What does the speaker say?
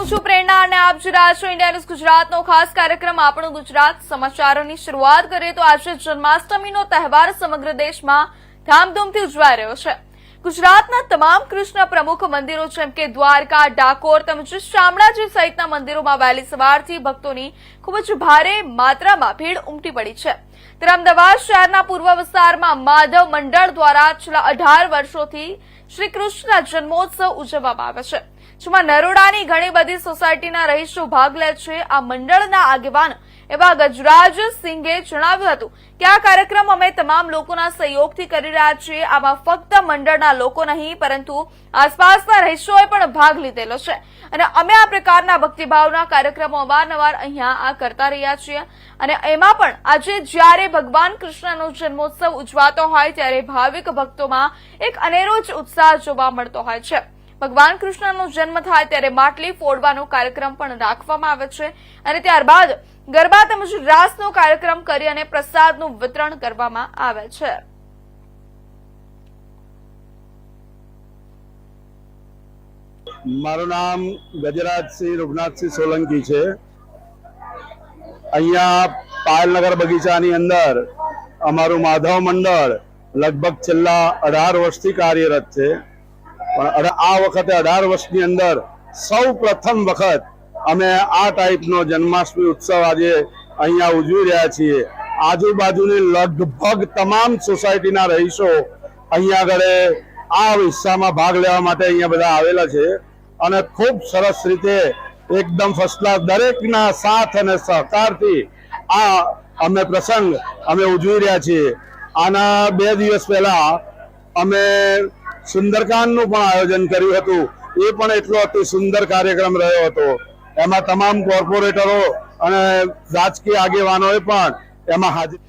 હું છું પ્રેરણા અને આપ છો ઇન્ડિયા ન્યૂઝ ગુજરાતનો ખાસ કાર્યક્રમ આપણું ગુજરાત. સમાચારોની શરૂઆત કરીએ તો આજે જન્માષ્ટમીનો તહેવાર સમગ્ર દેશમાં ધામધૂમથી ઉજવાઈ રહ્યો છે. ગુજરાતના તમામ કૃષ્ણ પ્રમુખ મંદિરો જેમ કે દ્વારકા, ડાકોર તેમજ શામળાજી સહિતના મંદિરોમાં વહેલી સવારથી ભક્તોની ખૂબ જ ભારે માત્રામાં ભીડ ઉમટી પડી છે. ત્યારે અમદાવાદ શહેરના પૂર્વ વિસ્તારમાં માધવ મંડળ દ્વારા છેલ્લા અઢાર વર્ષોથી શ્રી જન્મોત્સવ ઉજવવામાં આવે છે, જેમાં નરોડાની ઘણી બધી સોસાયટીના રહીશો ભાગ લે છે. આ મંડળના આગેવાન એવા ગજરાજ સિંઘે જણાવ્યું હતું કે આ કાર્યક્રમ અમે તમામ લોકોના સહયોગથી કરી રહ્યા છીએ. આમાં ફક્ત મંડળના લોકો નહીં, પરંતુ આસપાસના રહીશોએ પણ ભાગ લીધેલો છે. અને અમે આ પ્રકારના ભક્તિભાવના કાર્યક્રમો અવારનવાર અહીંયા આ કરતા રહ્યા છીએ. અને એમાં પણ આજે જ્યારે ભગવાન કૃષ્ણનો જન્મોત્સવ ઉજવાતો હોય ત્યારે ભાવિક ભક્તોમાં એક અનેરો જ ઉત્સાહ જોવા મળતો હોય છે. ભગવાન કૃષ્ણનો જન્મ થાય ત્યારે માટલી ફોડવાનો કાર્યક્રમ પણ રાખવામાં આવે છે અને ત્યારબાદ ગરબા તેમજ રાસનો કાર્યક્રમ કરી અને પ્રસાદનું વિતરણ કરવામાં આવે છે. મારું નામ ગજરાજસિંહ રઘુનાથસિંહ સોલંકી છે. અહીંયા પાયલનગર બગીચાની અંદર અમારું માધવ મંડળ લગભગ છેલ્લા અઢાર વર્ષથી કાર્યરત છે. પણ આ વખતે અઢાર વર્ષની અંદર સૌ પ્રથમ વખત અમે આ ટાઈપનો જન્માષ્ટમી ઉત્સવ આજે અહીંયા ઉજવી રહ્યા છીએ. આજુબાજુની લગભગ તમામ સોસાયટીના રહીશો અહીંયા આગળ આ હિસ્સામાં ભાગ લેવા માટે અહીંયા બધા આવેલા છે અને ખૂબ સરસ રીતે એકદમ ફર્સ્ટ ક્લાસ દરેકના સાથ અને સહકારથી આ અમે પ્રસંગ અમે ઉજવી રહ્યા છીએ. આના બે દિવસ પહેલા અમે સુંદરકાંડનું પણ આયોજન કર્યું હતું. એ પણ એટલો અતિ સુંદર કાર્યક્રમ રહ્યો હતો. એમાં તમામ કોર્પોરેટરો અને રાજકીય આગેવાનોએ પણ એમાં હાજરી